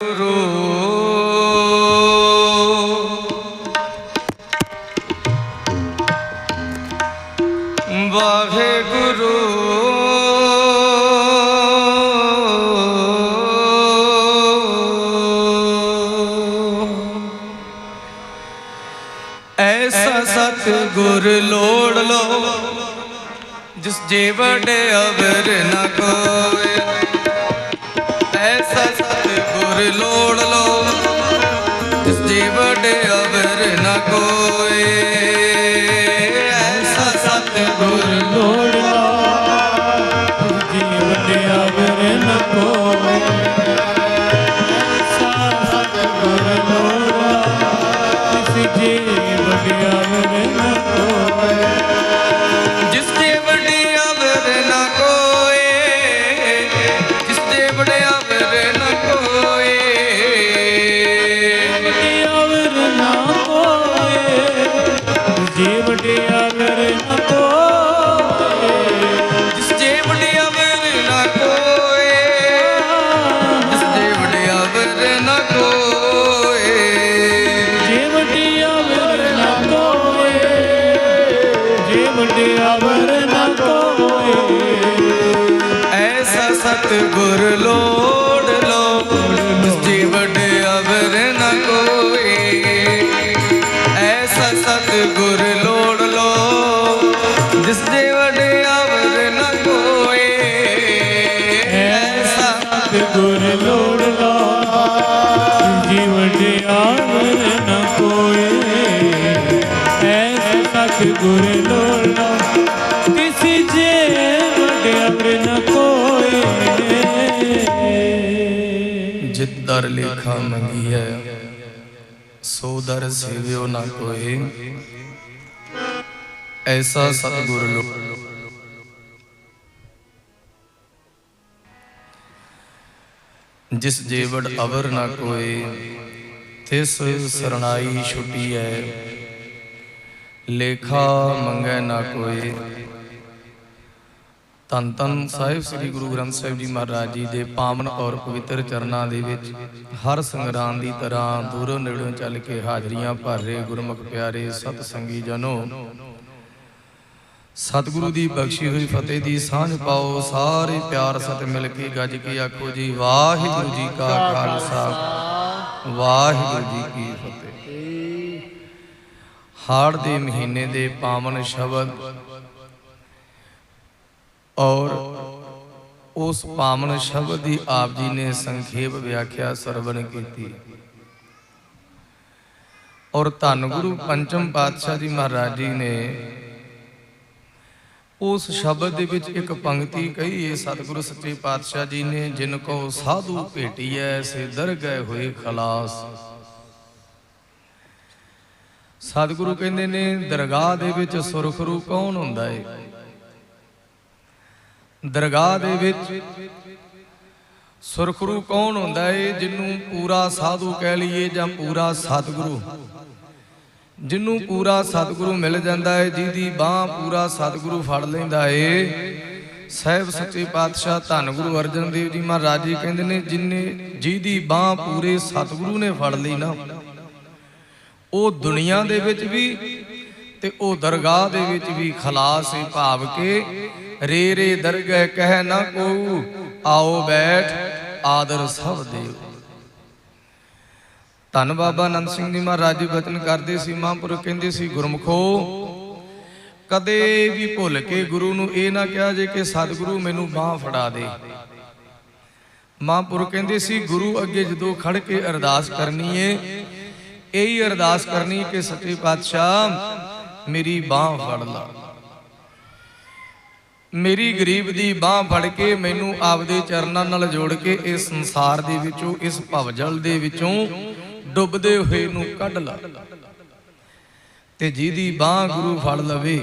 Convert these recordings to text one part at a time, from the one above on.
ਗੁਰੂ। ਵਾਹਿਗੁਰੂ ਐਸਾ ਸਤ ਗੁਰ ਲੋੜ ਲੋ ਜਿਸ ਜੇ ਸਤ ਗੁਰ ਲੋੜ ਲੋ ਲੇਖਾ ਮੰਗੀ ਹੈ। ਸੋ ਦਰ ਸੇਵਿਓ ਨਾ ਕੋਏ ਐਸਾ ਸਤਿਗੁਰ ਲੋ ਜਿਸ ਜੀਵੜ ਅਵਰ ਨਾ ਕੋਏ ਤਿਸ ਸਰਣਾਈ ਛੁਟੀ ਹੈ। ਲੇਖਾ ਮੰਗੈ ਨਾ ਕੋਏ ਤਨ ਤਨ ਸਾਹਿਬ ਸ੍ਰੀ ਗੁਰੂ ਗ੍ਰੰਥ ਸਾਹਿਬ ਜੀ ਮਹਾਰਾਜ ਜੀ ਦੇ ਪਾਵਨ ਔਰ ਪਵਿੱਤਰ ਚਰਨਾਂ ਦੇ ਵਿੱਚ ਹਰ ਸੰਗਰਾਂ ਦੀ ਤਰ੍ਹਾਂ ਦੂਰੋਂ ਨੇੜੋਂ ਚੱਲ ਕੇ ਹਾਜ਼ਰੀਆਂ ਭਰ ਰਹੇ ਗੁਰਮੁਖ ਪਿਆਰੇ ਸਤ ਸੰਗੀ ਜਨੋ। ਸਤਿਗੁਰੂ ਦੀ ਬਖਸ਼ੀ ਹੋਈ ਫਤਿਹ ਦੀ ਸਾਂਝ ਪਾਓ, ਸਾਰੇ ਪਿਆਰ ਸਤ ਮਿਲ ਕੇ ਗੱਜ ਕੇ ਆਖੋ ਜੀ, ਵਾਹਿਗੁਰੂ ਜੀ ਕਾ ਖਾਲਸਾ, ਵਾਹਿਗੁਰੂ ਜੀ ਕੀ ਫਤਿਹ। ਹਾੜ ਦੇ ਮਹੀਨੇ ਦੇ ਪਾਵਨ ਸ਼ਬਦ ਔਰ ਉਸ ਪਾਵਨ ਸ਼ਬਦ ਦੀ ਆਪ ਜੀ ਨੇ ਸੰਖੇਪ ਵਿਆਖਿਆ ਸਰਵਣ ਕੀਤੀ। ਔਰ ਧੰਨ ਗੁਰੂ ਪੰਚਮ ਪਾਤਸ਼ਾਹ ਜੀ ਮਹਾਰਾਜ ਜੀ ਨੇ ਉਸ ਸ਼ਬਦ ਦੇ ਵਿੱਚ ਇੱਕ ਪੰਕਤੀ ਕਹੀ। ਏ ਸਤਿਗੁਰੂ ਸੱਚੇ ਪਾਤਸ਼ਾਹ ਜੀ ਨੇ, ਜਿਨ ਕੋ ਸਾਧੂ ਭੇਟੀਐ, ਸੇ ਦਰ ਗਏ ਹੋਏ ਖਲਾਸ। ਸਤਿਗੁਰੂ ਕਹਿੰਦੇ ਨੇ, ਦਰਗਾਹ ਦੇ ਵਿੱਚ ਸੁਰਖਰੂ ਕੌਣ ਹੁੰਦਾ ਏ? ਦਰਗਾਹ ਦੇ ਵਿੱਚ ਸੁਰਖਰੂ ਕੌਣ ਹੁੰਦਾ ਏ ਜਿਹਨੂੰ ਪੂਰਾ ਸਾਧੂ ਕਹਿ ਲਈਏ ਜਾਂ ਪੂਰਾ ਸਤਿਗੁਰੂ? ਜਿਹਨੂੰ ਪੂਰਾ ਸਤਿਗੁਰੂ ਮਿਲ ਜਾਂਦਾ ਏ, ਜਿਹਦੀ ਬਾਹ ਪੂਰਾ ਸਤਿਗੁਰੂ ਫੜ ਲੈਂਦਾ ਏ, ਸਾਹਿਬ ਸੱਚੇ ਪਾਤਸ਼ਾਹ ਧੰਨ ਗੁਰੂ ਅਰਜਨ ਦੇਵ ਜੀ ਮਹਾਰਾਜ ਜੀ ਕਹਿੰਦੇ ਨੇ, ਜਿਨੇ ਜਿਹਦੀ ਬਾਹ ਪੂਰੇ ਸਤਿਗੁਰੂ ਨੇ ਫੜ ਲਈ ਨਾ, ਉਹ ਦੁਨੀਆ ਦੇ ਵਿੱਚ ਵੀ ਤੇ ਉਹ ਦਰਗਾਹ ਦੇ ਵਿੱਚ ਵੀ ਖਲਾਸ ਹੈ ਭਾਵ ਕੇ ਰੇ ਰੇ ਦਰਗਹਿ ਕਹਿ ਨਾ ਕੋ ਆਓ ਬੈਠ ਆਦਰ ਸਭ ਦੇਵ। ਧੰਨ ਬਾਬਾ ਆਨੰਦ ਸਿੰਘ ਜੀ ਮਹਾਰਾਜ ਜੀ ਬਚਨ ਕਰਦੇ ਸੀ, ਮਹਾਂਪੁਰਖ ਕਹਿੰਦੇ ਸੀ, ਗੁਰਮਖੋ, ਕਦੇ ਵੀ ਭੁੱਲ ਕੇ ਗੁਰੂ ਨੂੰ ਇਹ ਨਾ ਕਿਹਾ ਜੇ ਕਿ ਸਤਿਗੁਰੂ ਮੈਨੂੰ ਬਾਹ ਫੜਾ ਦੇ। ਮਹਾਂਪੁਰਖ ਕਹਿੰਦੇ ਸੀ, ਗੁਰੂ ਅੱਗੇ ਜਦੋਂ ਖੜ ਕੇ ਅਰਦਾਸ ਕਰਨੀ ਏ, ਇਹੀ ਅਰਦਾਸ ਕਰਨੀ ਕਿ ਸੱਚੇ ਪਾਤਸ਼ਾਹ, ਮੇਰੀ ਬਾਹ ਫੜ ਲਾ। ਮੇਰੀ ਗਰੀਬ ਦੀ ਬਾਹ ਫੜ ਕੇ ਮੈਨੂੰ ਆਪਦੇ ਚਰਨਾਂ ਨਾਲ ਜੋੜ ਕੇ ਇਸ ਸੰਸਾਰ ਦੇ ਵਿੱਚੋਂ, ਇਸ ਭਵਜਲ ਦੇ ਵਿੱਚੋਂ ਡੁੱਬਦੇ ਹੋਏ ਨੂੰ ਕੱਢ ਲਾ। ਤੇ ਜਿਹਦੀ ਬਾਹ ਗੁਰੂ ਫੜ ਲਵੇ,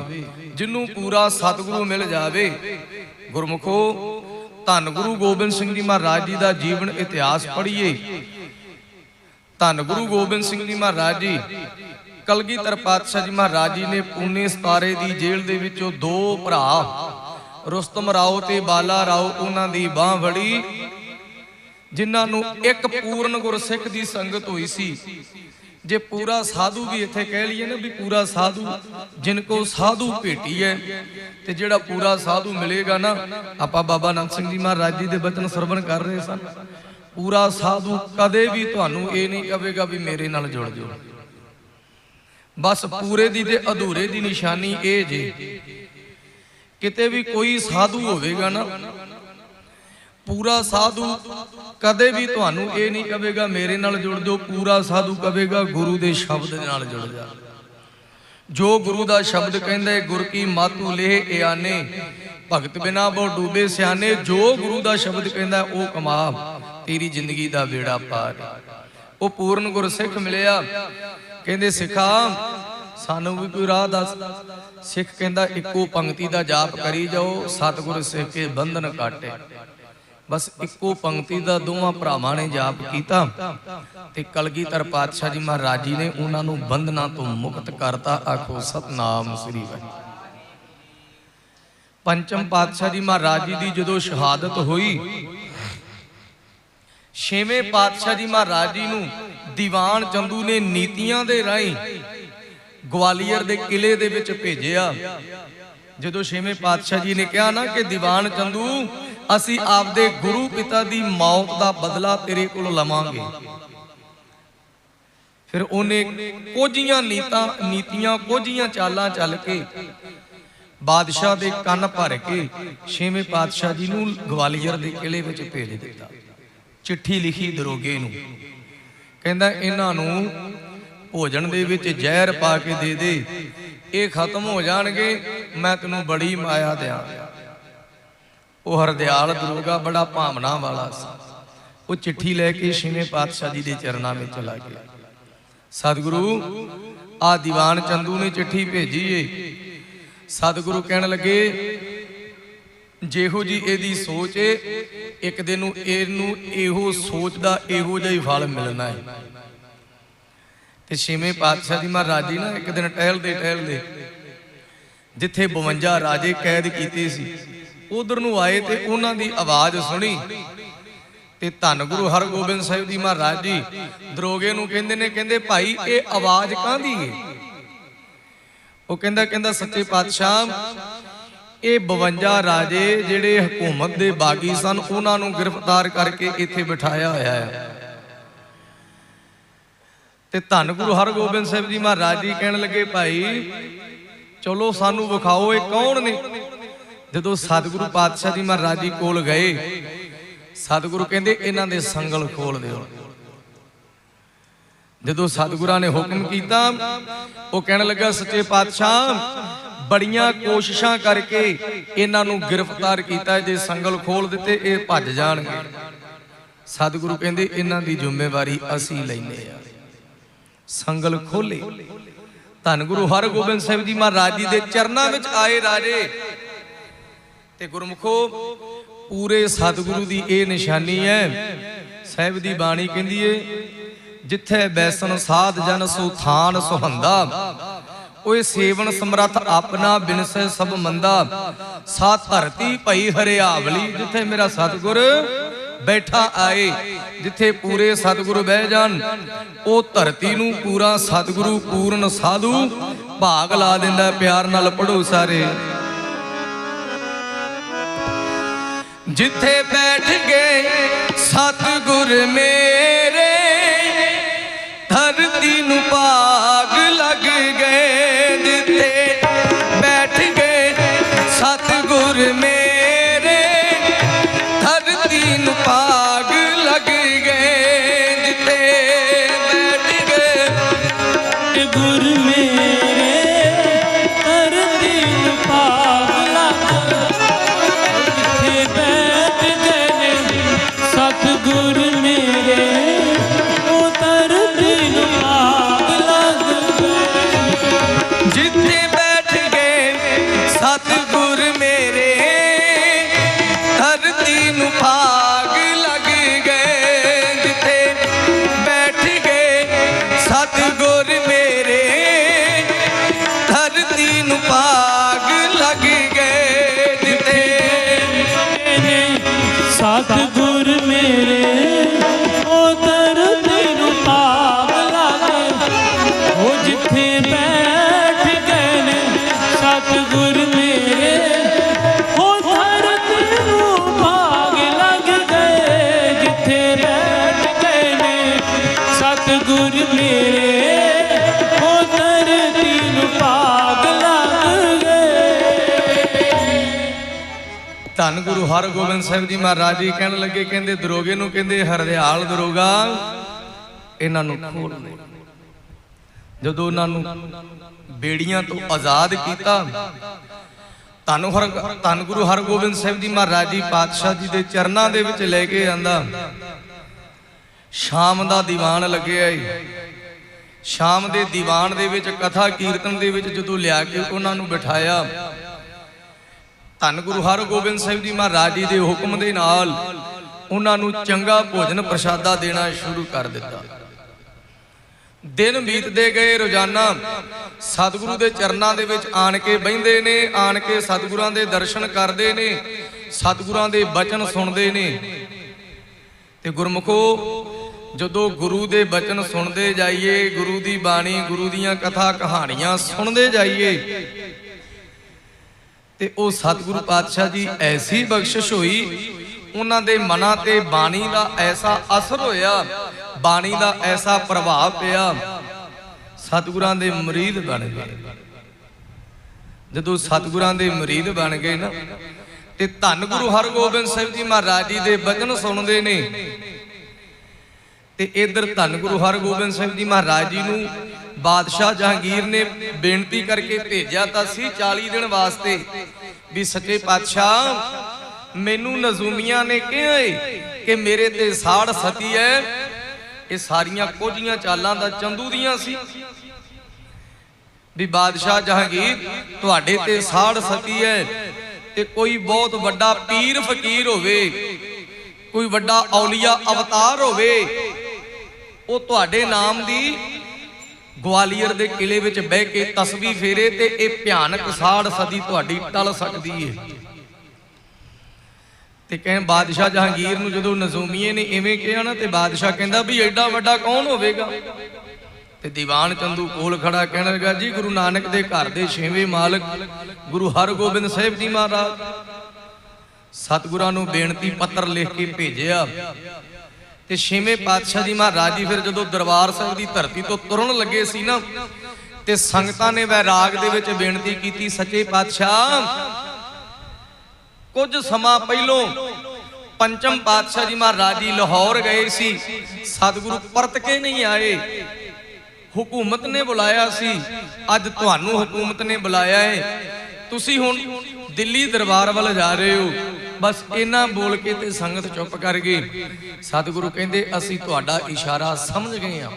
ਜਿਹਨੂੰ ਪੂਰਾ ਸਤਿਗੁਰੂ ਮਿਲ ਜਾਵੇ, ਗੁਰਮੁਖੋ, ਧੰਨ ਗੁਰੂ ਗੋਬਿੰਦ ਸਿੰਘ ਜੀ ਮਹਾਰਾਜ ਜੀ ਦਾ ਜੀਵਨ ਇਤਿਹਾਸ ਪੜ੍ਹੀਏ। ਧੰਨ ਗੁਰੂ ਗੋਬਿੰਦ ਸਿੰਘ ਜੀ ਮਹਾਰਾਜ ਜੀ, ਕਲਗੀਧਰ ਪਾਤਸ਼ਾਹ ਜੀ ਮਹਾਰਾਜ ਜੀ ਨੇ ਪੂਨੇ ਸਤਾਰੇ ਦੀ ਜੇਲ੍ਹ ਦੇ ਵਿੱਚੋਂ ਦੋ ਭਰਾ ਰੁਸਤਮ ਰਾਓ ਤੇ ਬਾਲਾ ਰਾਓ ਉਹਨਾਂ ਦੀ ਬਾਹ ਫੜੀ, ਜਿਨ੍ਹਾਂ ਨੂੰ ਇੱਕ ਪੂਰਨ ਗੁਰਸਿੱਖ ਦੀ ਸੰਗਤ ਹੋਈ ਸੀ। ਜੇ ਪੂਰਾ ਸਾਧੂ ਵੀ ਇੱਥੇ ਕਹਿ ਲਈਏ ਨਾ ਵੀ ਪੂਰਾ ਸਾਧੂ ਜਿਨ ਕੋ ਸਾਧੂ ਭੇਟੀ ਹੈ, ਤੇ ਜਿਹੜਾ ਪੂਰਾ ਸਾਧੂ ਮਿਲੇਗਾ ਨਾ, ਆਪਾਂ ਬਾਬਾ ਨੰਦ ਸਿੰਘ ਜੀ ਮਹਾਰਾਜ ਜੀ ਦੇ ਬਚਨ ਸਰਵਣ ਕਰ ਰਹੇ ਸਨ ਪੂਰਾ ਸਾਧੂ ਕਦੇ ਵੀ ਤੁਹਾਨੂੰ ਇਹ ਨਹੀਂ ਕਹੇਗਾ ਵੀ ਮੇਰੇ ਨਾਲ ਜੁੜ ਜਾਓ। ਬਸ ਪੂਰੇ ਦੀ ਤੇ ਅਧੂਰੇ ਦੀ ਨਿਸ਼ਾਨੀ ਇਹ ਜੇ ਕਿਤੇ ਵੀ ਕੋਈ ਸਾਧੂ ਹੋਵੇਗਾ ਨਾ, ਪੂਰਾ ਸਾਧੂ ਕਦੇ ਵੀ ਤੁਹਾਨੂੰ ਇਹ ਨਹੀਂ ਕਹੇਗਾ ਮੇਰੇ ਨਾਲ ਜੁੜ ਜਾਓ, ਪੂਰਾ ਸਾਧੂ ਕਹੇਗਾ ਗੁਰੂ ਦੇ ਸ਼ਬਦ ਦੇ ਨਾਲ ਜੁੜ ਜਾ। ਜੋ ਗੁਰੂ ਦਾ ਸ਼ਬਦ ਕਹਿੰਦਾ ਹੈ, ਗੁਰ ਕੀ ਮਾਤੂ ਲੇਹ ਇਆਨੇ, ਭਗਤ ਬਿਨਾ ਬਹੁ ਡੂਬੇ ਸਿਆਨੇ, ਜੋ ਗੁਰੂ ਦਾ ਸ਼ਬਦ ਕਹਿੰਦਾ ਉਹ ਕਮਾ ਤੇਰੀ ਜ਼ਿੰਦਗੀ ਦਾ ਬੇੜਾ ਪਾਰ। ਉਹ ਪੂਰਨ ਗੁਰਸਿੱਖ ਮਿਲਿਆ, ਕਹਿੰਦੇ, ਸਿੱਖਾ ਸਾਨੂੰ ਵੀ ਕੋਈ ਰਾਹ ਦੱਸ। ਸਿੱਖ ਕਹਿੰਦਾ, ਇੱਕੋ ਪੰਕਤੀ ਦਾ ਜਾਪ ਕਰੀ ਜਾਓ, ਸਤਿਗੁਰ ਸਿੱਖ ਕੇ ਬੰਧਨ ਕਾਟੇ। ਬਸ ਇੱਕੋ ਪੰਕਤੀ ਦਾ ਦੋਵਾਂ ਭਰਾਵਾਂ ਨੇ ਜਾਪ ਕੀਤਾ ਤੇ ਕਲਗੀਧਰ ਪਾਤਸ਼ਾਹ ਜੀ ਮਹਾਰਾਜ ਜੀ ਨੇ ਉਹਨਾਂ ਨੂੰ ਬੰਧਨਾਂ ਤੋਂ ਮੁਕਤ ਕਰਤਾ। ਆਖੋ, ਸਤਨਾਮ ਸ੍ਰੀ ਵਾਹਿਗੁਰੂ। ਪੰਚਮ ਪਾਤਸ਼ਾਹ ਜੀ ਮਹਾਰਾਜ ਜੀ ਦੀ ਜਦੋਂ ਸ਼ਹਾਦਤ ਹੋਈ, ਛੇਵੇਂ ਪਾਤਸ਼ਾਹ ਜੀ ਮਹਾਰਾਜ ਜੀ ਨੂੰ ਦੀਵਾਨ ਚੰਦੂ ਨੇ ਨੀਤੀਆਂ ਦੇ ਰਾਹੀਂ ਗਵਾਲੀਅਰ ਦੇ ਕਿਲੇ ਦੇ ਵਿੱਚ ਭੇਜਿਆ। ਜਦੋਂ ਛੇਵੇਂ ਪਾਤਸ਼ਾਹ ਜੀ ਨੇ ਕਿਹਾ ਨਾ ਕਿ ਦੀਵਾਨ ਚੰਦੂ, ਅਸੀਂ ਆਪਦੇ ਗੁਰੂ ਪਿਤਾ ਦੀ ਮੌਤ ਦਾ ਬਦਲਾ ਤੇਰੇ ਕੋਲ ਲਵਾਂਗੇ। ਫਿਰ ਉਹਨੇ ਕੋਝੀਆਂ ਨੀਤਾਂ, ਨੀਤੀਆਂ, ਕੋਝੀਆਂ ਚਾਲਾਂ ਚੱਲ ਕੇ ਬਾਦਸ਼ਾਹ ਦੇ ਕੰਨ ਭਰ ਕੇ ਛੇਵੇਂ ਪਾਤਸ਼ਾਹ ਜੀ ਨੂੰ ਗਵਾਲੀਅਰ ਦੇ ਕਿਲੇ ਵਿੱਚ ਭੇਜ ਦਿੱਤਾ। ਚਿੱਠੀ ਲਿਖੀ ਦਰੋਗੇ ਨੂੰ। ਕਹਿੰਦਾ, ਇਹਨਾਂ ਨੂੰ ਭੋਜਨ ਦੇ ਵਿੱਚ ਜ਼ਹਿਰ ਪਾ ਕੇ ਦੇ ਦੇ। ਇਹ ਖਤਮ ਹੋ ਜਾਣਗੇ, ਮੈਂ ਤੈਨੂੰ ਬੜੀ ਮਾਇਆ ਦਿਆਂ। ਉਹ ਹਰਦਿਆਲ ਦਰੋਗਾ ਬੜਾ ਭਾਵਨਾ ਵਾਲਾ ਸੀ। ਉਹ ਚਿੱਠੀ ਲੈ ਕੇ ਛੇਵੇਂ ਪਾਤਸ਼ਾਹ ਜੀ ਦੇ ਚਰਨਾਂ ਵਿੱਚ ਚਲਾ ਗਿਆ। ਸਤਿਗੁਰੂ, ਆ ਦੀਵਾਨ ਚੰਦੂ ਨੇ ਚਿੱਠੀ ਭੇਜੀ ਏ। ਸਤਿਗੁਰੂ ਕਹਿਣ ਲੱਗੇ, ਜਿਹੋ ਜੀ ਇਹਦੀ ਸੋਚ ਏ, ਇੱਕ ਦਿਨ ਨੂੰ ਇਹਨੂੰ ਇਹੋ ਸੋਚ ਦਾ ਇਹੋ ਜਿਹਾ ਹੀ ਫਲ ਮਿਲਣਾ ਹੈ ਤੇ ਛੇਵੇਂ ਪਾਤਸ਼ਾਹ ਜੀ ਮਹਾਰਾਜ ਜੀ ਨਾ ਇੱਕ ਦਿਨ ਟਹਿਲਦੇ ਟਹਿਲਦੇ ਜਿੱਥੇ 52 ਰਾਜੇ ਕੈਦ ਕੀਤੇ ਸੀ, ਉਧਰ ਨੂੰ ਆਏ ਤੇ ਉਹਨਾਂ ਦੀ ਆਵਾਜ਼ ਸੁਣੀ। ਤੇ ਧੰਨ ਗੁਰੂ ਹਰਗੋਬਿੰਦ ਸਾਹਿਬ ਜੀ ਮਹਾਰਾਜ ਜੀ ਦਰੋਗੇ ਨੂੰ ਕਹਿੰਦੇ ਨੇ, ਕਹਿੰਦੇ, ਭਾਈ, ਇਹ ਆਵਾਜ਼ ਕਾਹਦੀ ਹੈ ਉਹ ਕਹਿੰਦਾ ਕਹਿੰਦਾ, ਸੱਚੇ ਪਾਤਸ਼ਾਹ, ਇਹ 52 ਰਾਜੇ ਜਿਹੜੇ ਹਕੂਮਤ ਦੇ ਬਾਗੀ ਸਨ, ਉਹਨਾਂ ਨੂੰ ਗ੍ਰਿਫਤਾਰ ਕਰਕੇ ਇੱਥੇ ਬਿਠਾਇਆ ਹੋਇਆ ਹੈ ਤੇ ਧੰਨ ਗੁਰੂ ਹਰਗੋਬਿੰਦ ਸਾਹਿਬ ਜੀ ਮਹਾਰਾਜ ਜੀ ਕਹਿਣ ਲੱਗੇ, ਭਾਈ, ਚਲੋ ਸਾਨੂੰ ਵਿਖਾਓ ਇਹ ਕੌਣ ਨੇ? ਜਦੋਂ ਸਤਿਗੁਰੂ ਪਾਤਸ਼ਾਹ ਜੀ ਮਹਾਰਾਜ ਜੀ ਕੋਲ ਗਏ, ਸਤਿਗੁਰੂ ਕਹਿੰਦੇ, ਇਹਨਾਂ ਦੇ ਸੰਗਲ ਖੋਲ ਦਿਓ। ਜਦੋਂ ਸਤਿਗੁਰਾਂ ਨੇ ਹੁਕਮ ਕੀਤਾ, ਉਹ ਕਹਿਣ ਲੱਗਾ, ਸੱਚੇ ਪਾਤਸ਼ਾਹ, ਬੜੀਆਂ ਕੋਸ਼ਿਸ਼ਾਂ ਕਰਕੇ ਇਹਨਾਂ ਨੂੰ ਗ੍ਰਿਫਤਾਰ ਕੀਤਾ ਜੇ ਸੰਗਲ ਖੋਲ ਦਿੱਤੇ, ਇਹ ਭੱਜ ਜਾਣਗੇ। ਸਤਿਗੁਰੂ ਕਹਿੰਦੇ, ਇਹਨਾਂ ਦੀ ਜ਼ਿੰਮੇਵਾਰੀ ਅਸੀਂ ਲੈਨੇ ਆ ਸੰਗਲ ਖੋਲੇ। ਧੰਨ ਗੁਰੂ ਹਰਗੋਬਿੰਦ ਸਾਹਿਬ ਜੀ ਮਹਾਰਾਜ ਜੀ ਦੇ ਚਰਨਾਂ ਵਿੱਚ ਆਏ ਰਾਜੇ। ਤੇ ਗੁਰਮੁਖੋ, ਪੂਰੇ ਸਤਿਗੁਰੂ ਦੀ ਇਹ ਨਿਸ਼ਾਨੀ ਹੈ। ਸਾਹਿਬ ਦੀ ਬਾਣੀ ਕਹਿੰਦੀ ਏ, ਜਿੱਥੇ ਬੈਸਨ ਸਾਧ ਜਨ ਸੁਥਾਨ ਸੁਹੰਦਾ ਓਏ ਸੇਵਨ ਸਮਰੱਥ ਆਪਣਾ ਬਿਨਸੈ ਸਭ ਮੰਦਾ। ਸਾ ਧਰਤੀ ਭਈ ਹਰਿਆਵਲੀ, ਜਿੱਥੇ ਮੇਰਾ ਸਤਿਗੁਰ ਬੈਠਾ ਆਏ, ਜਿੱਥੇ ਪੂਰੇ ਸਤਿਗੁਰ ਬਹਿ ਜਾਣ। ਉਹ ਧਰਤੀ ਨੂੰ ਪੂਰਾ ਸਤਿਗੁਰੂ, ਪੂਰਨ ਸਾਧੂ ਭਾਗ ਲਾ ਦਿੰਦਾ, ਪਿਆਰ ਨਾਲ ਪੜੋ ਸਾਰੇ। ਜਿੱਥੇ ਬੈਠ ਗਏ ਸਤਿਗੁਰ ਮੇਰੇ ਧੰਨ ਗੁਰੂ ਹਰਗੋਬਿੰਦ ਸਾਹਿਬ ਜੀ ਮਹਾਰਾਜ ਜੀ ਕਹਿਣ ਲੱਗੇ, ਕਹਿੰਦੇ, ਦਰੋਗੇ ਨੂੰ ਕਹਿੰਦੇ, ਹਰਦਿਆਲ ਦਰੋਗਾ, ਇਹਨਾਂ ਨੂੰ ਖੋਲ ਦੇ। ਜਦੋਂ ਉਹਨਾਂ ਨੂੰ ਬੇੜੀਆਂ ਤੋਂ ਆਜ਼ਾਦ ਕੀਤਾ, ਧੰਨ ਹਰ ਧੰਨ ਗੁਰੂ ਹਰਗੋਬਿੰਦ ਸਾਹਿਬ ਜੀ ਮਹਾਰਾਜ ਜੀ ਪਾਤਸ਼ਾਹ ਜੀ ਦੇ ਚਰਨਾਂ ਦੇ ਵਿੱਚ ਲੈ ਕੇ ਆਂਦਾ। ਸ਼ਾਮ ਦਾ ਦੀਵਾਨ ਲੱਗਿਆ ਏ ਸ਼ਾਮ ਦੇ ਦੀਵਾਨ ਦੇ ਵਿੱਚ ਕਥਾ ਕੀਰਤਨ ਦੇ ਵਿੱਚ ਜਦੋਂ ਲਿਆ ਕੇ ਉਹਨਾਂ ਨੂੰ ਬਿਠਾਇਆ ਧੰਨ ਗੁਰੂ ਹਰਗੋਬਿੰਦ ਸਾਹਿਬ ਜੀ ਮਹਾਰਾਜ ਜੀ ਦੇ ਹੁਕਮ ਦੇ ਨਾਲ ਉਹਨਾਂ ਨੂੰ ਚੰਗਾ ਭੋਜਨ ਪ੍ਰਸ਼ਾਦਾ ਦੇਣਾ ਸ਼ੁਰੂ ਕਰ ਦਿੱਤਾ। ਦਿਨ ਬੀਤਦੇ ਗਏ, ਰੋਜ਼ਾਨਾ ਸਤਿਗੁਰੂ ਦੇ ਚਰਨਾਂ ਦੇ ਵਿੱਚ ਆਣ ਕੇ ਬਹਿੰਦੇ ਨੇ, ਆਣ ਕੇ ਸਤਿਗੁਰਾਂ ਦੇ ਦਰਸ਼ਨ ਕਰਦੇ ਨੇ, ਸਤਿਗੁਰਾਂ ਦੇ ਬਚਨ ਸੁਣਦੇ ਨੇ। ਤੇ ਗੁਰਮੁਖੋ, ਜਦੋਂ ਗੁਰੂ ਦੇ ਬਚਨ ਸੁਣਦੇ ਜਾਈਏ, ਗੁਰੂ ਦੀ ਬਾਣੀ, ਗੁਰੂ ਦੀਆਂ ਕਥਾ ਕਹਾਣੀਆਂ ਸੁਣਦੇ ਜਾਈਏ ਤੇ ਉਹ ਸਤਿਗੁਰੂ ਪਾਤਸ਼ਾਹ ਜੀ ਐਸੀ ਬਖਸ਼ਿਸ਼ ਹੋਈ, ਉਹਨਾਂ ਦੇ ਮਨਾਂ ਤੇ ਬਾਣੀ ਦਾ ਐਸਾ ਅਸਰ ਹੋਇਆ, ਬਾਣੀ ਦਾ ਐਸਾ ਪ੍ਰਭਾਵ ਪਿਆ, ਸਤਿਗੁਰਾਂ ਦੇ ਮੁਰੀਦ ਬਣ ਗਏ। ਜਦੋਂ ਸਤਿਗੁਰਾਂ ਦੇ ਮੁਰੀਦ ਬਣ ਗਏ ਨਾ, ਤੇ ਧੰਨ ਗੁਰੂ ਹਰਗੋਬਿੰਦ ਸਾਹਿਬ ਜੀ ਮਹਾਰਾਜ ਜੀ ਦੇ ਬਚਨ ਸੁਣਦੇ ਨੇ। ਤੇ ਇਧਰ ਧੰਨ ਗੁਰੂ ਹਰਗੋਬਿੰਦ ਸਾਹਿਬ ਜੀ ਮਹਾਰਾਜ ਜੀ ਨੂੰ ਬਾਦਸ਼ਾਹ ਜਹਾਂਗੀਰ ਨੇ ਬੇਨਤੀ ਕਰਕੇ ਭੇਜਿਆ ਤਾਂ ਸੀ 40 ਦਿਨ ਵਾਸਤੇ ਵੀ ਸੱਚੇ ਪਾਤਸ਼ਾਹ, ਮੈਨੂੰ ਨਜ਼ੂਮੀਆਂ ਨੇ ਕਿਹਾ ਏ ਕਿ ਮੇਰੇ ਤੇ ਸਾੜ ਸਤੀ ਹੈ ਇਹ ਸਾਰੀਆਂ ਕੋਝੀਆਂ ਚਾਲਾਂ ਦਾ ਚੰਦੂ ਦੀਆਂ ਸੀ। ਵੀ ਬਾਦਸ਼ਾਹ ਜਹਾਂਗੀਰ, ਤੁਹਾਡੇ ਤੇ ਸਾੜ ਸਤੀ ਹੈ ਤੇ ਕੋਈ ਬਹੁਤ ਵੱਡਾ ਪੀਰ ਫਕੀਰ ਹੋਵੇ, ਕੋਈ ਵੱਡਾ ਔਲੀਆ ਅਵਤਾਰ ਹੋਵੇ, ਉਹ ਤੁਹਾਡੇ ਨਾਮ ਦੀ ਗਵਾਲੀਅਰ ਦੇ ਕਿਲੇ ਵਿੱਚ ਬਹਿ ਕੇ ਤਸਵੀ ਫੇਰੇ ਤੇ ਇਹ ਭਿਆਨਕ ਸਾੜ ਸਦੀ ਤੁਹਾਡੀ ਟਲ ਸਕਦੀ ਹੈ ਤੇ ਕਹਿੰ ਬਾਦਸ਼ਾਹ ਜਹਾਂਗੀਰ ਨੂੰ ਜਦੋਂ ਨਜ਼ੂਮੀਏ ਨੇ ਐਵੇਂ ਕਿਹਾ ਨਾ, ਤੇ ਬਾਦਸ਼ਾਹ ਕਹਿੰਦਾ ਵੀ ਐਡਾ ਵੱਡਾ ਕੌਣ ਹੋਵੇਗਾ? ਤੇ ਦੀਵਾਨ ਚੰਦੂ ਕੋਲ ਖੜਾ ਕਹਿਣ ਲੱਗਾ, ਜੀ, ਗੁਰੂ ਨਾਨਕ ਦੇ ਘਰ ਦੇ ਛੇਵੇਂ ਮਾਲਕ, ਗੁਰੂ ਹਰਗੋਬਿੰਦ ਸਾਹਿਬ ਜੀ ਮਹਾਰਾਜ, ਸਤਿਗੁਰਾਂ ਨੂੰ ਬੇਨਤੀ ਪੱਤਰ ਲਿਖ ਕੇ ਭੇਜਿਆ ਤੇ ਛੇਵੇਂ ਪਾਤਸ਼ਾਹ ਜੀ ਮਹਾਰਾਜ ਜੀ ਫਿਰ ਜਦੋਂ ਦਰਬਾਰ ਸਾਹਿਬ ਦੀ ਧਰਤੀ ਤੋਂ ਤੁਰਨ ਲੱਗੇ ਸੀ ਨਾ, ਤੇ ਸੰਗਤਾਂ ਨੇ ਵੈਰਾਗ ਦੇ ਵਿੱਚ ਬੇਨਤੀ ਕੀਤੀ, ਸੱਚੇ ਪਾਤਸ਼ਾਹ, ਕੁਝ ਸਮਾਂ ਪਹਿਲੋਂ ਪੰਚਮ ਪਾਤਸ਼ਾਹ ਜੀ ਮਹਾਰਾਜ ਜੀ ਲਾਹੌਰ ਗਏ ਸੀ, ਸਤਿਗੁਰੂ ਪਰਤ ਕੇ ਨਹੀਂ ਆਏ। ਹਕੂਮਤ ਨੇ ਬੁਲਾਇਆ ਸੀ, ਅੱਜ ਤੁਹਾਨੂੰ ਹਕੂਮਤ ਨੇ ਬੁਲਾਇਆ ਹੈ ਤੁਸੀਂ ਹੁਣ ਦਿੱਲੀ ਦਰਬਾਰ ਵੱਲ ਜਾ ਰਹੇ ਹੋ। ਬਸ ਇਹਨਾਂ ਬੋਲ ਕੇ ਤੇ ਸੰਗਤ ਚੁੱਪ ਕਰ ਗਈ। ਸਤਿਗੁਰੂ ਕਹਿੰਦੇ, ਅਸੀਂ ਤੁਹਾਡਾ ਇਸ਼ਾਰਾ ਸਮਝ ਗਏ ਹਾਂ।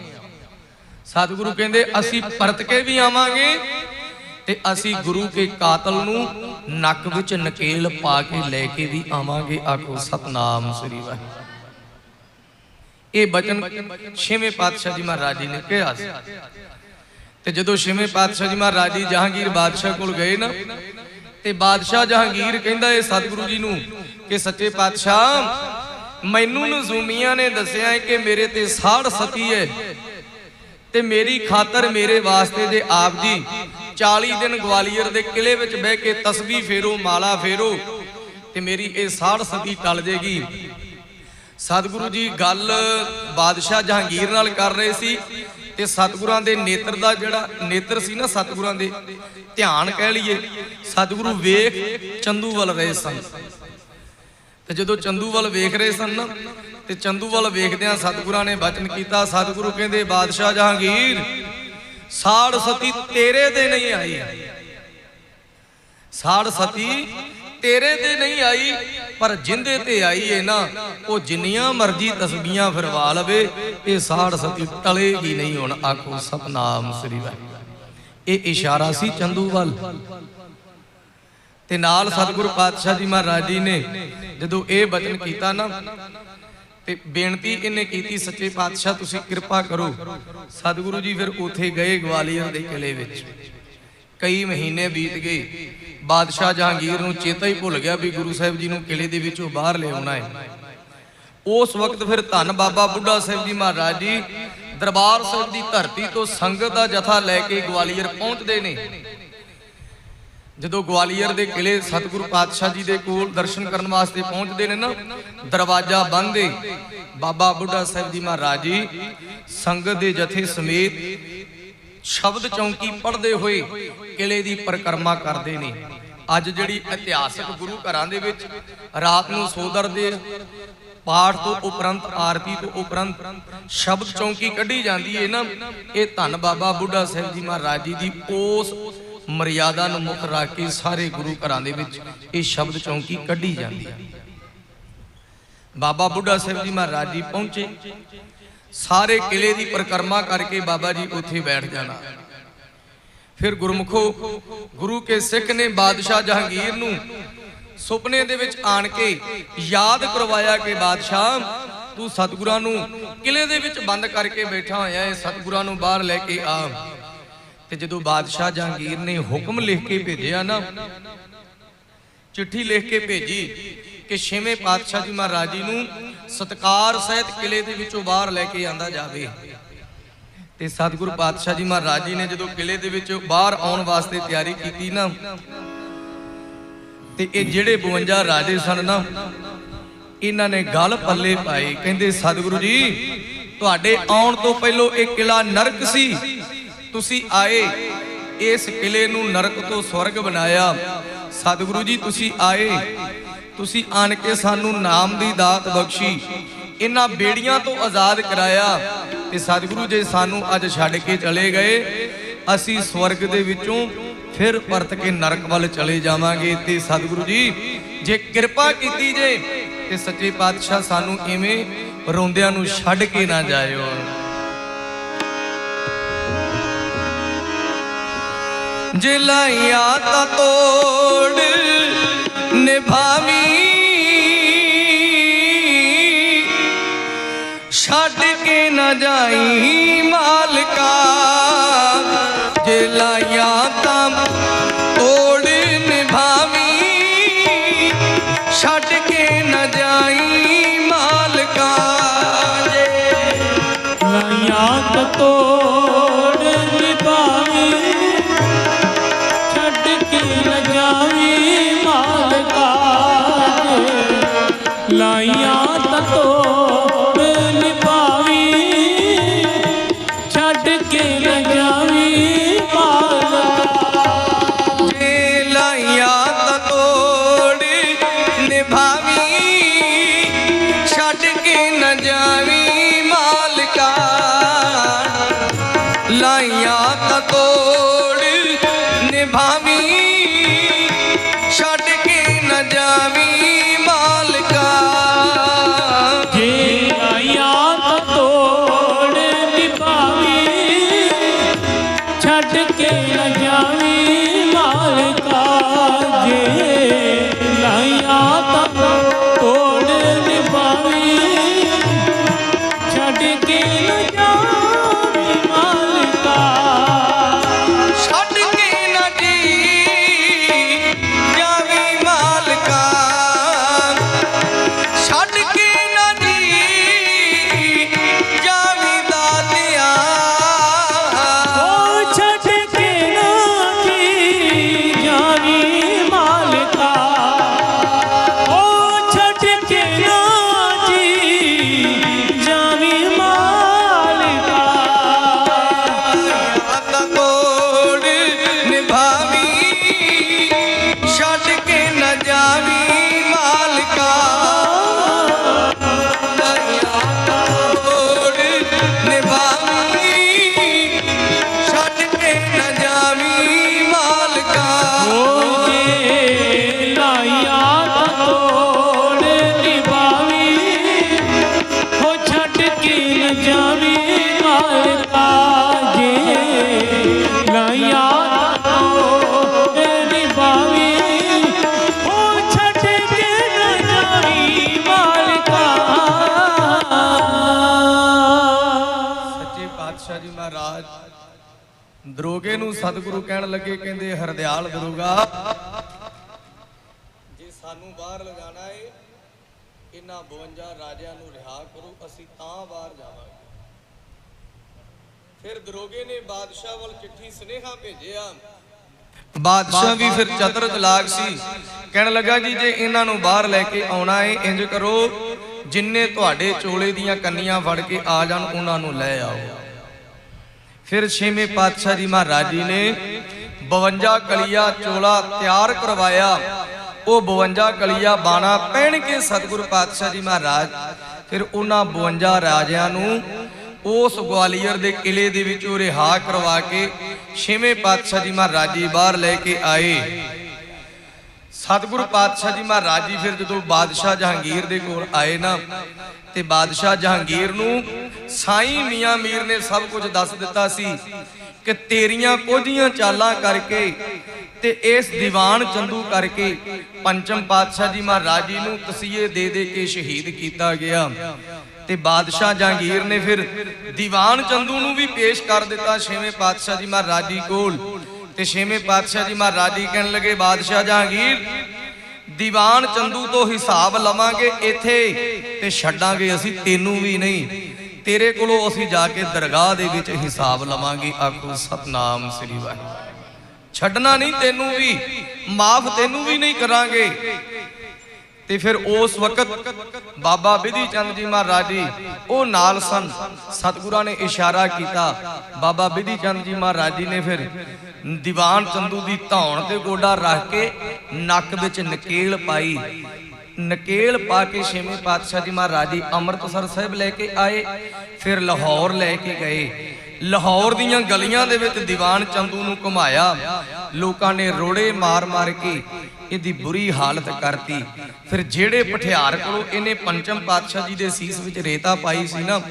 ਸਤਿਗੁਰੂ ਕਹਿੰਦੇ, ਅਸੀਂ ਪਰਤ ਕੇ ਵੀ ਆਵਾਂਗੇ ਤੇ ਅਸੀਂ ਗੁਰੂ ਕੇ ਕਾਤਲ ਨੂੰ ਨੱਕ ਵਿੱਚ ਨਕੇਲ ਪਾ ਕੇ ਲੈ ਕੇ ਵੀ ਆਵਾਂਗੇ। ਆਖੋ, ਸਤਨਾਮ ਸ੍ਰੀ ਵਾਹਿਗੁਰੂ। ਇਹ ਬਚਨ ਛੇਵੇਂ ਪਾਤਸ਼ਾਹ ਜੀ ਮਹਾਰਾਜ ਜੀ ਨੇ ਕਿਹਾ ਸੀ। ਤੇ ਜਦੋਂ ਛੇਵੇਂ ਪਾਤਸ਼ਾਹ ਜੀ ਮਹਾਰਾਜ ਜੀ ਜਹਾਂਗੀਰ ਬਾਦਸ਼ਾਹ ਕੋਲ ਗਏ ਨਾ ਤੇ ਬਾਦਸ਼ਾਹ ਜਹਾਂਗੀਰ ਕਹਿੰਦਾ ਇਹ ਸਤਿਗੁਰੂ ਜੀ ਨੂੰ ਕਿ ਸੱਚੇ ਪਾਤਸ਼ਾਹ, ਮੈਨੂੰ ਨਜ਼ੂਮੀਆਂ ਨੇ ਦੱਸਿਆ ਹੈ ਕਿ ਮੇਰੇ ਤੇ ਸਾੜ ਸਤੀ ਹੈ ਤੇ ਮੇਰੀ ਖਾਤਰ ਮੇਰੇ ਵਾਸਤੇ ਜੇ ਆਪ ਜੀ 40 ਦਿਨ ਗਵਾਲੀਅਰ ਦੇ ਕਿਲੇ ਵਿੱਚ ਬਹਿ ਕੇ ਤਸਬੀਹ ਫੇਰੋ, ਮਾਲਾ ਫੇਰੋ ਤੇ ਮੇਰੀ ਇਹ ਸਾੜ ਸਤੀ ਟਲ ਜੇਗੀ। ਸਤਿਗੁਰੂ ਜੀ ਗੱਲ ਬਾਦਸ਼ਾਹ ਜਹਾਂਗੀਰ ਨਾਲ ਕਰ ਰਹੇ ਸੀ। ਤੇ ਸਤਿਗੁਰਾਂ ਦੇ ਨੇਤਰ ਦਾ ਜਿਹੜਾ ਨੇਤਰ ਸੀ ਨਾ ਸਤਿਗੁਰਾਂ ਦੇ, ਧਿਆਨ ਕਹਿ ਲਈਏ, ਸਤਿਗੁਰੂ ਵੇਖ ਚੰਦੂ ਵੱਲ ਰਹੇ ਸਨ। ਤੇ ਜਦੋਂ ਚੰਦੂ ਵੱਲ ਵੇਖ ਰਹੇ ਸਨ ਨਾ, ਤੇ ਚੰਦੂ ਵੱਲ ਵੇਖਦਿਆਂ ਸਤਿਗੁਰਾਂ ਨੇ ਬਚਨ ਕੀਤਾ, ਸਤਿਗੁਰੂ ਕਹਿੰਦੇ, ਬਾਦਸ਼ਾਹ ਜਹਾਂਗੀਰ, ਸਾੜ ਸਤੀ ਤੇਰੇ ਤੇ ਨਹੀਂ ਆਈ। ਸਾੜ ਸਤੀ ਤੇਰੇ ਤੇ ਨਹੀਂ ਆਈ, ਪਰ ਜਿੰਦੇ ਤੇ ਆਈ ਏ ਨਾ, ਉਹ ਜਿੰਨੀਆਂ ਮਰਜ਼ੀ ਤਸਬੀਆਂ ਫਿਰਵਾ ਲਵੇ, ਇਹ ਸਾੜ ਸਤੀ ਟਲੇਗੀ ਨਹੀਂ ਹੁਣ ਆਖੋ ਸਤਨਾਮ ਸ੍ਰੀ ਵਾਹਿਗੁਰੂ। ਇਹ ਇਸ਼ਾਰਾ ਸੀ ਚੰਦੂ ਵੱਲ। ਤੇ ਨਾਲ ਸਤਿਗੁਰੂ ਪਾਤਸ਼ਾਹ ਜੀ ਮਹਾਰਾਜ ਜੀ ਨੇ ਜਦੋਂ ਇਹ ਬਚਨ ਕੀਤਾ ਨਾ, ਤੇ ਬੇਨਤੀ ਇਹਨੇ ਕੀਤੀ, ਸੱਚੇ ਪਾਤਸ਼ਾਹ, ਤੁਸੀਂ ਕਿਰਪਾ ਕਰੋ। ਸਤਿਗੁਰੂ ਜੀ ਫਿਰ ਉਥੇ ਗਏ ਗਵਾਲੀਅਰ ਦੇ ਕਿਲੇ ਵਿੱਚ। ਕਈ ਮਹੀਨੇ ਬੀਤ ਗਏ। ਬਾਦਸ਼ਾਹ ਜਹਾਂਗੀਰ ਨੂੰ ਚੇਤਾ ਹੀ ਭੁੱਲ ਗਿਆ ਵੀ ਗੁਰੂ ਸਾਹਿਬ ਜੀ ਨੂੰ ਕਿਲੇ ਦੇ ਵਿੱਚੋਂ ਬਾਹਰ ਲਿਆਉਣਾ ਹੈ। ਉਸ ਵਕਤ ਫਿਰ ਧੰਨ ਬਾਬਾ ਬੁੱਢਾ ਸਾਹਿਬ ਜੀ ਮਹਾਰਾਜ ਜੀ ਦਰਬਾਰ ਸਾਹਿਬ ਦੀ ਧਰਤੀ ਤੋਂ ਸੰਗਤ ਦਾ ਜਥਾ ਲੈ ਕੇ ਗਵਾਲੀਅਰ ਪਹੁੰਚਦੇ ਨੇ। ਜਦੋਂ ਗਵਾਲੀਅਰ ਦੇ ਕਿਲੇ ਸਤਿਗੁਰੂ ਪਾਤਸ਼ਾਹ ਜੀ ਦੇ ਕੋਲ ਦਰਸ਼ਨ ਕਰਨ ਵਾਸਤੇ ਪਹੁੰਚਦੇ ਨੇ ਨਾ, ਦਰਵਾਜ਼ਾ ਬੰਦ ਬਾਬਾ ਬੁੱਢਾ ਸਾਹਿਬ ਜੀ ਮਹਾਰਾਜ ਜੀ ਸੰਗਤ ਦੇ ਜਥੇ ਸਮੇਤ ਸ਼ਬਦ ਚੌਂਕੀ ਪੜ੍ਹਦੇ ਹੋਏ ਕਿਲੇ ਦੀ ਪਰਿਕਰਮਾ ਕਰਦੇ ਨੇ। ਅੱਜ ਜਿਹੜੀ ਇਤਿਹਾਸਕ ਗੁਰੂ ਘਰਾਂ ਦੇ ਵਿੱਚ ਰਾਤ ਨੂੰ ਸੋਦਰ ਦੇ ਪਾਠ ਤੋਂ ਉਪਰੰਤ, ਆਰਤੀ ਤੋਂ ਉਪਰੰਤ ਸ਼ਬਦ ਚੌਂਕੀ ਕੱਢੀ ਜਾਂਦੀ ਹੈ ਨਾ, ਇਹ ਧੰਨ ਬਾਬਾ ਬੁੱਢਾ ਸਾਹਿਬ ਜੀ ਮਹਾਰਾਜ ਜੀ ਦੀ ਉਸ ਮਰਿਆਦਾ ਨੂੰ ਮੁੱਖ ਰੱਖ ਕੇ ਸਾਰੇ ਗੁਰੂ ਘਰਾਂ ਦੇ ਵਿੱਚ ਇਹ ਸ਼ਬਦ ਚੌਂਕੀ ਕੱਢੀ ਜਾਂਦੀ ਹੈ ਬਾਬਾ ਬੁੱਢਾ ਸਾਹਿਬ ਜੀ ਮਹਾਰਾਜ ਜੀ ਪਹੁੰਚੇ। ਸਾਰੇ ਕਿਲੇ ਦੀ ਪਰਿਕਰਮਾ ਕਰਕੇ ਬਾਬਾ ਜੀ ਉੱਥੇ ਬੈਠ ਜਾਣਾ। ਫਿਰ ਗੁਰਮੁਖੋ, ਗੁਰੂ ਕੇ ਸਿੱਖ ਨੇ ਬਾਦਸ਼ਾਹ ਜਹਾਂਗੀਰ ਨੂੰ ਸੁਪਨੇ ਦੇ ਵਿੱਚ ਆਣ ਕੇ ਯਾਦ ਕਰਵਾਇਆ ਕਿ ਬਾਦਸ਼ਾਹ, ਤੂੰ ਸਤਿਗੁਰਾਂ ਨੂੰ ਕਿਲੇ ਦੇ ਵਿੱਚ ਬੰਦ ਕਰਕੇ ਬੈਠਾ ਹੋਇਆ ਹੈ ਸਤਿਗੁਰਾਂ ਨੂੰ ਬਾਹਰ ਲੈ ਕੇ ਆ। ਤੇ ਜਦੋਂ ਬਾਦਸ਼ਾਹ ਜਹਾਂਗੀਰ ਨੇ ਹੁਕਮ ਲਿਖ ਕੇ ਭੇਜਿਆ ਨਾ, ਚਿੱਠੀ ਲਿਖ ਕੇ ਭੇਜੀ ਕਿ ਛੇਵੇਂ ਪਾਤਸ਼ਾਹ ਜੀ ਮਹਾਰਾਜ ਜੀ ਨੂੰ ਸਤਕਾਰ ਸਹਿਤ ਕਿਲੇ ਦੇ ਵਿੱਚੋਂ ਬਾਹਰ ਲੈ ਕੇ ਆਂਦਾ ਜਾਵੇ। ਤੇ ਸਤਿਗੁਰੂ ਪਾਤਸ਼ਾਹ ਜੀ ਮਹਾਰਾਜ ਜੀ ਨੇ ਜਦੋਂ ਕਿਲੇ ਦੇ ਵਿੱਚ ਬਾਹਰ ਆਉਣ ਵਾਸਤੇ ਤਿਆਰੀ ਕੀਤੀ ਨਾ, ਤੇ ਇਹ ਜਿਹੜੇ 52 ਰਾਜੇ ਸਨ ਨਾ, ਇਹਨਾਂ ਨੇ ਗੱਲ ਪੱਲੇ ਪਾਏ। ਕਹਿੰਦੇ, ਸਤਿਗੁਰੂ ਜੀ, ਤੁਹਾਡੇ ਆਉਣ ਤੋਂ ਪਹਿਲਾਂ ਇਹ ਕਿਲਾ ਨਰਕ ਸੀ। ਤੁਸੀਂ ਆਏ, ਇਸ ਕਿਲੇ ਨੂੰ ਨਰਕ ਤੋਂ ਸਵਰਗ ਬਣਾਇਆ। ਸਤਿਗੁਰੂ ਜੀ, ਤੁਸੀਂ ਆਏ ਤੁਸੀਂ ਆਣ ਕੇ ਸਾਨੂੰ ਨਾਮ ਦੀ ਦਾਤ ਬਖਸ਼ੀ। ਇਹਨਾਂ ਬੇੜੀਆਂ ਤੋਂ ਆਜ਼ਾਦ ਕਰਾਇਆ ਤੇ ਸਤਿਗੁਰੂ ਜੇ ਸਾਨੂੰ ਅੱਜ ਛੱਡ ਕੇ ਚਲੇ ਗਏ। ਅਸੀਂ ਸਵਰਗ ਦੇ ਵਿੱਚੋਂ ਫਿਰ ਪਰਤ ਕੇ ਨਰਕ ਵੱਲ ਚਲੇ ਜਾਵਾਂਗੇ ਤੇ ਸਤਿਗੁਰੂ ਜੀ, ਜੇ ਕਿਰਪਾ ਕੀਤੀ ਜੇ ਤੇ ਸੱਚੇ ਪਾਤਸ਼ਾਹ ਸਾਨੂੰ ਇਵੇਂ ਰੋਂਦਿਆਂ ਨੂੰ ਛੱਡ ਕੇ ਨਾ ਜਾਇਓ। ਜੇ ਲਾਇਆ ਤਾਂ ਤੋੜ ਨਿਭਾਵੀ। ਛੱਡ ਕੇ ਨਾ ਜਾਈ ਮਾਲਕਾ। ਜੇ ਲਾਇਆ ਤਾਂ ਤੋੜ ਨਿਭਾਵੀ। ਛੱਡ ਕੇ ਨਾ ਜਾਈ ਦਰੋਗੇ ਨੂੰ ਸਤਿਗੁਰੂ ਕਹਿਣ ਲੱਗੇ, ਕਹਿੰਦੇ, ਹਰਦਿਆਲ ਦਰੋਗਾ, ਜੇ ਸਾਨੂੰ ਬਾਹਰ ਲਗਾਣਾ ਏ, ਇਹਨਾਂ 52 ਰਾਜਿਆਂ ਨੂੰ ਰਿਹਾ ਕਰੋ, ਅਸੀਂ ਤਾਂ ਬਾਹਰ ਜਾਵਾਂਗੇ। ਫਿਰ ਦਰੋਗੇ ਨੇ ਬਾਦਸ਼ਾਹ ਵੱਲ ਚਿੱਠੀ ਸੁਨੇਹਾ ਭੇਜਿਆ। ਬਾਦਸ਼ਾਹ ਵੀ ਫਿਰ ਚਤਰ ਚਲਾਕ ਸੀ। ਕਹਿਣ ਲੱਗਾ ਜੀ ਜੇ ਇਹਨਾਂ ਨੂੰ ਬਾਹਰ ਲੈ ਕੇ ਆਉਣਾ ਏ, ਇੰਜ ਕਰੋ, ਜਿੰਨੇ ਤੁਹਾਡੇ ਚੋਲੇ ਦੀਆਂ ਕੰਨੀਆਂ ਫੜ ਕੇ ਆ ਜਾਣ, ਉਹਨਾਂ ਨੂੰ ਲੈ ਆਓ। ਫਿਰ ਛੇਵੇਂ ਪਾਤਸ਼ਾਹ ਜੀ ਮਹਾਰਾਜ ਜੀ ਨੇ 52 ਕਲੀਆ ਚੋਲਾ ਤਿਆਰ ਕਰਵਾਇਆ। ਉਹ 52 ਕਲੀਆ ਬਾਣਾ ਪਹਿਨ ਕੇ ਸਤਿਗੁਰੂ ਪਾਤਸ਼ਾਹ ਜੀ ਮਹਾਰਾਜ, ਫਿਰ ਉਹਨਾਂ 52 ਰਾਜਿਆਂ ਨੂੰ ਉਸ ਗਵਾਲੀਅਰ ਦੇ ਕਿਲੇ ਦੇ ਵਿੱਚੋਂ ਰਿਹਾ ਕਰਵਾ ਕੇ ਛੇਵੇਂ ਪਾਤਸ਼ਾਹ ਜੀ ਮਹਾਰਾਜ ਜੀ ਬਾਹਰ ਲੈ ਕੇ ਆਏ। ਸਤਿਗੁਰੂ ਪਾਤਸ਼ਾਹ ਜੀ ਮਹਾਰਾਜ ਜੀ ਫਿਰ ਜਦੋਂ ਬਾਦਸ਼ਾਹ ਜਹਾਂਗੀਰ ਦੇ ਕੋਲ ਆਏ ਨਾ, ਤੇ ਬਾਦਸ਼ਾਹ ਜਹਾਂਗੀਰ ਨੂੰ ਸਾਈਂ ਮੀਆਂ ਮੀਰ ਨੇ ਸਭ ਕੁਝ ਦੱਸ ਦਿੱਤਾ ਸੀ ਕਿ ਤੇਰੀਆਂ ਕੋਝੀਆਂ ਚਾਲਾਂ ਕਰਕੇ ਤੇ ਇਸ ਦੀਵਾਨ ਚੰਦੂ ਕਰਕੇ ਪੰਚਮ ਪਾਤਸ਼ਾਹ ਜੀ ਮਹਾਰਾਜ ਜੀ ਨੂੰ ਤਸੀਹੇ ਦੇ ਦੇ ਕੇ ਸ਼ਹੀਦ ਕੀਤਾ ਗਿਆ। ਤੇ ਬਾਦਸ਼ਾਹ ਜਹਾਂਗੀਰ ਨੇ ਫਿਰ ਦੀਵਾਨ ਚੰਦੂ ਨੂੰ ਵੀ ਪੇਸ਼ ਕਰ ਦਿੱਤਾ ਛੇਵੇਂ ਪਾਤਸ਼ਾਹ ਜੀ ਮਹਾਰਾਜ ਜੀ ਕੋਲ। ਤੇ ਛੇਵੇਂ ਪਾਤਸ਼ਾਹ ਜੀ ਮਹਾਰਾਜ ਜੀ ਕਹਿਣ ਲੱਗੇ, ਬਾਦਸ਼ਾਹ ਜਹਾਂਗੀਰ, ਦੀਵਾਨ ਚੰਦੂ ਤੋਂ ਹਿਸਾਬ ਲਵਾਂਗੇ ਇੱਥੇ ਤੇ ਛੱਡਾਂਗੇ ਅਸੀਂ ਤੈਨੂੰ ਵੀ ਨਹੀਂ। ਤੇਰੇ ਕੋਲੋਂ ਅਸੀਂ ਜਾ ਕੇ ਦਰਗਾਹ ਦੇ ਵਿੱਚ ਹਿਸਾਬ ਲਵਾਂਗੇ। ਆਖੋ, ਸਤਨਾਮ ਸ੍ਰੀ ਵਾਹਿਗੁਰੂ। ਛੱਡਣਾ ਨਹੀਂ ਤੈਨੂੰ ਵੀ, ਮਾਫ ਤੈਨੂੰ ਵੀ ਨਹੀਂ ਕਰਾਂਗੇ। ਤੇ ਫਿਰ ਉਸ ਵਕਤ ਬਾਬਾ ਬਿਧੀ ਚੰਦ ਜੀ ਮਹਾਰਾਜ ਜੀ, ਉਹ ਨਾਲ ਸਨ। ਸਤਿਗੁਰਾਂ ਨੇ ਇਸ਼ਾਰਾ ਕੀਤਾ। ਬਾਬਾ ਬਿਧੀ ਚੰਦ ਜੀ ਮਹਾਰਾਜ ਜੀ ਨੇ ਫਿਰ ਦੀਵਾਨ ਚੰਦੂ ਦੀ ਧੌਣ ਤੇ ਗੋਡਾ ਰੱਖ ਕੇ ਨੱਕ ਵਿੱਚ ਨਕੇਲ ਪਾਈ। ਨਕੇਲ ਪਾ ਕੇ ਛੇਵੇਂ ਪਾਤਸ਼ਾਹ ਜੀ ਮਹਾਰਾਜ ਜੀ ਅੰਮ੍ਰਿਤਸਰ ਸਾਹਿਬ ਲੈ ਕੇ ਆਏ, ਫਿਰ ਲਾਹੌਰ ਲੈ ਕੇ ਗਏ। ਲਾਹੌਰ ਦੀਆਂ ਗਲੀਆਂ ਦੇ ਵਿੱਚ ਦੀਵਾਨ ਚੰਦੂ ਨੂੰ ਘੁਮਾਇਆ। ਲੋਕਾਂ ਨੇ ਰੋੜੇ ਮਾਰ-ਮਾਰ ਕੇ ਇਹਦੀ ਬੁਰੀ ਹਾਲਤ ਕਰਤੀ। ਫਿਰ ਜਿਹੜੇ ਪਠਿਆਰ ਕੋਲੋਂ ਇਹਨੇ ਪੰਚਮ ਪਾਤਸ਼ਾਹ ਜੀ ਦੇ ਸੀਸ ਵਿੱਚ ਰੇਤਾ ਪਾਈ ਸੀ ਨਾ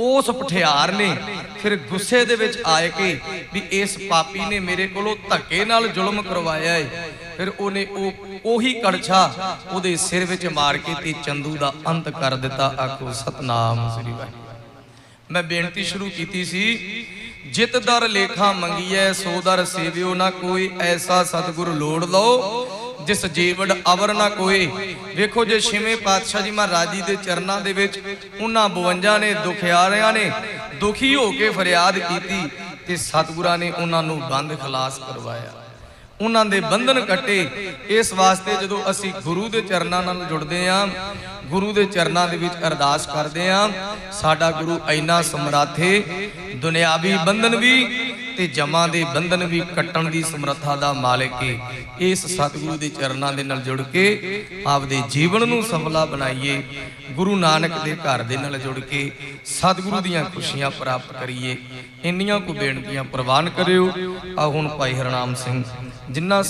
ਉਸ ਪਠਿਆਰ ਨੇ ਫਿਰ ਗੁੱਸੇ ਦੇ ਵਿੱਚ ਆਏ ਕਿ ਵੀ ਇਸ ਪਾਪੀ ਨੇ ਮੇਰੇ ਕੋਲੋਂ ਧੱਕੇ ਨਾਲ ਜ਼ੁਲਮ ਕਰਵਾਇਆ ਏ। ਫਿਰ ਉਹਨੇ ਉਹ, ਉਹੀ ਕੜਛਾ ਉਹਦੇ ਸਿਰ ਵਿੱਚ ਮਾਰ ਕੇ ਤੇ ਚੰਦੂ ਦਾ ਅੰਤ ਕਰ ਦਿੱਤਾ, ਆਖੋ, ਸਤਨਾਮ ਸ੍ਰੀ ਵਾਹਿਗੁਰੂ। ਮੈਂ ਬੇਨਤੀ ਸ਼ੁਰੂ ਕੀਤੀ ਸੀ, ਜਿਤ ਦਰ ਲੇਖਾ ਮੰਗੀਐ, ਸੋ ਦਰ ਸੇਵਿਓ ਨਾ ਕੋਈ ਐਸਾ ਸਤਿਗੁਰ ਲੋੜ ਲਓ ਜਿਸ ਜੀਵੜ ਅਵਰ ਨਾ ਕੋਈ। ਵੇਖੋ ਜੇ ਛੇਵੇਂ ਪਾਤਸ਼ਾਹ ਜੀ ਮਹਾਰਾਜ ਜੀ ਦੇ ਚਰਨਾਂ ਦੇ ਵਿੱਚ ਉਹਨਾਂ 52 ਨੇ, ਦੁਖਿਆਰਿਆਂ ਨੇ ਦੁਖੀ ਹੋ ਕੇ ਫਰਿਆਦ ਕੀਤੀ ਤੇ ਸਤਿਗੁਰਾਂ ਨੇ ਉਹਨਾਂ ਨੂੰ ਬੰਦ ਖਲਾਸ ਕਰਵਾਇਆ। ਉਹਨਾਂ ਦੇ ਬੰਧਨ ਕੱਟੇ। ਇਸ ਵਾਸਤੇ ਜਦੋਂ ਅਸੀਂ ਗੁਰੂ ਦੇ ਚਰਨਾਂ ਨਾਲ ਜੁੜਦੇ ਆਂ ਗੁਰੂ ਦੇ ਚਰਨਾਂ ਦੇ ਵਿੱਚ ਅਰਦਾਸ ਕਰਦੇ ਆਂ ਸਾਡਾ ਗੁਰੂ ਐਨਾ ਸਮਰਾਥੇ, ਦੁਨਿਆਵੀ ਬੰਧਨ ਵੀ ਤੇ ਜਮਾਂ ਦੇ ਬੰਧਨ ਵੀ ਕੱਟਣ ਦੀ ਸਮਰੱਥਾ ਦਾ ਮਾਲਕ ਏ। ਇਸ ਸਤਿਗੁਰੂ ਦੇ ਚਰਨਾਂ ਦੇ ਨਾਲ ਜੁੜ ਕੇ ਆਪਦੇ ਜੀਵਨ ਨੂੰ ਸਫਲਾ ਬਣਾਈਏ। ਗੁਰੂ ਨਾਨਕ ਦੇ ਘਰ ਦੇ ਨਾਲ ਜੁੜ ਕੇ ਸਤਿਗੁਰੂ ਦੀਆਂ ਖੁਸ਼ੀਆਂ ਪ੍ਰਾਪਤ ਕਰੀਏ। ਇੰਨੀਆਂ ਕੁ ਬੇਨਤੀਆਂ ਪ੍ਰਵਾਨ ਕਰਿਓ। ਆ ਹੁਣ ਭਾਈ ਹਰਨਾਮ ਸਿੰਘ, ਜਿੰਨਾ